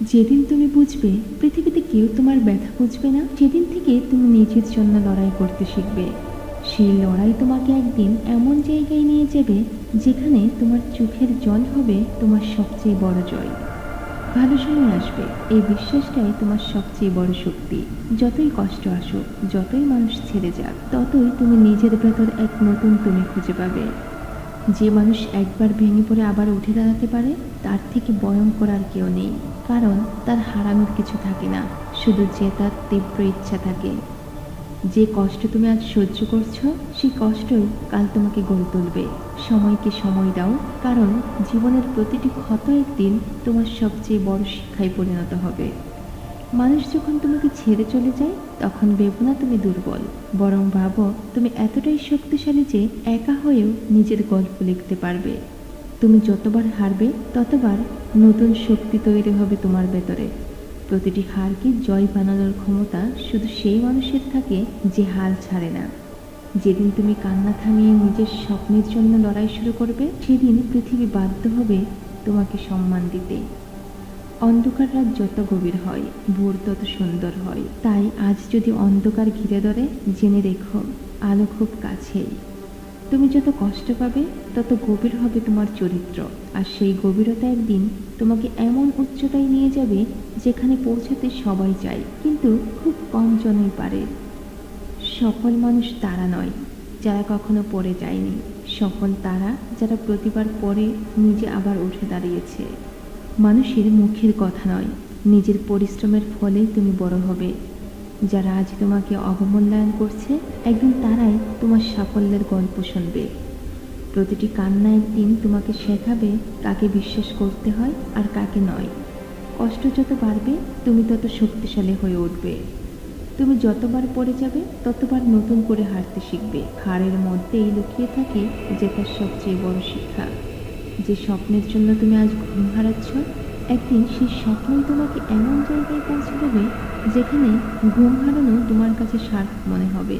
যেদিন তুমি বুঝবে পৃথিবীতে কেউ তোমার ব্যথা বুঝবে না, সেদিন থেকে তুমি নিজের জন্য লড়াই করতে শিখবে। সেই লড়াই তোমাকে একদিন এমন জায়গায় নিয়ে যাবে যেখানে তোমার চোখের জল হবে তোমার সবচেয়ে বড় জয়। ভালো সময় আসবে, এই বিশ্বাসটাই তোমার সবচেয়ে বড় শক্তি। যতই কষ্ট আসুক, যতই মানুষ ছেড়ে যাক, ততই তুমি নিজের ভেতর এক নতুন তুমি খুঁজে পাবে। যে মানুষ একবার ভেঙে পড়ে আবার উঠে দাঁড়াতে পারে, তার থেকে ভয়ঙ্কর আর কেউ নেই। কারণ তার হারানোর কিছু থাকে না, শুধু জেতার তীব্র ইচ্ছা থাকে। যে কষ্ট তুমি আজ সহ্য করছ, সেই কষ্টই কাল তোমাকে গড়ে তুলবে। সময়কে সময় দাও, কারণ জীবনের প্রতিটি ক্ষত একদিন তোমার সবচেয়ে বড় শিক্ষায় পরিণত হবে। মানুষ যখন তোমাকে ছেড়ে চলে যায়, তখন ভেবো না তুমি দুর্বল। বরং ভাবো, তুমি এতটাই শক্তিশালী যে একা হয়েও নিজের গল্প লিখতে পারবে। তুমি যতবার হারবে, ততবার নতুন শক্তি তৈরি হবে তোমার ভেতরে। প্রতিটি হারকে জয় বানানোর ক্ষমতা শুধু সেই মানুষের থাকে যে হাল ছাড়ে না। যেদিন তুমি কান্না থামিয়ে নিজের স্বপ্নের জন্য লড়াই শুরু করবে, সেদিন পৃথিবী বাধ্য হবে তোমাকে সম্মান দিতে। অন্ধকার রাত যত গভীর হয়, ভোর তত সুন্দর হয়। তাই আজ যদি অন্ধকার ঘিরে ধরে, জেনে রেখো, আলো খুব কাছেই। তুমি যত কষ্ট পাবে, তত গভীর হবে তোমার চরিত্র। আর সেই গভীরতা একদিন তোমাকে এমন উচ্চতায় নিয়ে যাবে যেখানে পৌঁছাতে সবাই চায়, কিন্তু খুব কম জনই পারে। সফল মানুষ তারা নয়, যারা কখনো পড়ে যায়নি। সফল তারা যারা প্রতিবার পরে নিজে আবার উঠে দাঁড়িয়েছে। মানুষের মুখের কথা নয়, নিজের পরিশ্রমের ফলে তুমি বড় হবে। যারা আজ তোমাকে অবমূল্যায়ন করছে, একদিন তারাই তোমার সাফল্যের গল্প শুনবে। প্রতিটি কান্না একদিন তোমাকে শেখাবে কাকে বিশ্বাস করতে হয় আর কাকে নয়। কষ্ট যত বাড়বে, তুমি তত শক্তিশালী হয়ে উঠবে। তুমি যতবার পড়ে যাবে, ততবার নতুন করে হারতে শিখবে। হারের মধ্যেই লুকিয়ে থাকে জেতার সবচেয়ে বড় শিক্ষা। যে স্বপ্নের জন্য তুমি আজ ঘুম হারাচ্ছ একদিন সেই স্বপ্নই তোমাকে এমন জায়গায় পৌঁছে দেবে যেখানে ঘুম হারানো তোমার কাছে সার্থক মনে হবে।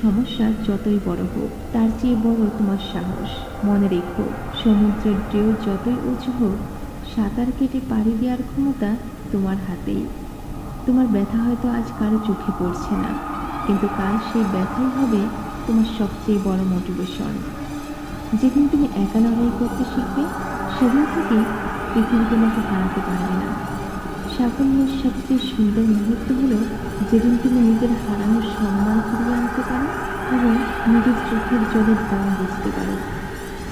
সমস্যা যতই বড় হোক, তার চেয়ে বড় তোমার সাহস। মনে রেখো, সমুদ্রের ঢেউ যতই উঁচু হোক, সাঁতার কেটে পাড়ি দেওয়ার ক্ষমতা তোমার হাতেই। তোমার ব্যথা হয়তো আজ কারও চোখে পড়ছে না, কিন্তু কাল সেই ব্যথাই হবে তোমার সবচেয়ে বড় মোটিভেশন যেদিন তুমি একা লড়াই করতে শিখবে, সেদিন থেকে পৃথিবী তোমাকে হারাতে পারবে না। সাফল্যের সবচেয়ে সুন্দর মুহূর্ত হলো যেদিন তুমি নিজের হারানোর সম্মান ফিরিয়ে আনতে পারো এবং নিজের চোখের জলের দাম বুঝতে পারো।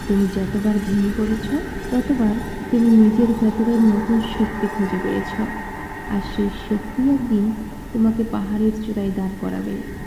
তুমি যতবার ভেঙে পড়েছ, ততবার তুমি নিজের ভেতরের নতুন শক্তি খুঁজে পেয়েছ। আর সেই শক্তি একদিন তোমাকে পাহাড়ের চূড়ায় দাঁড় করাবে।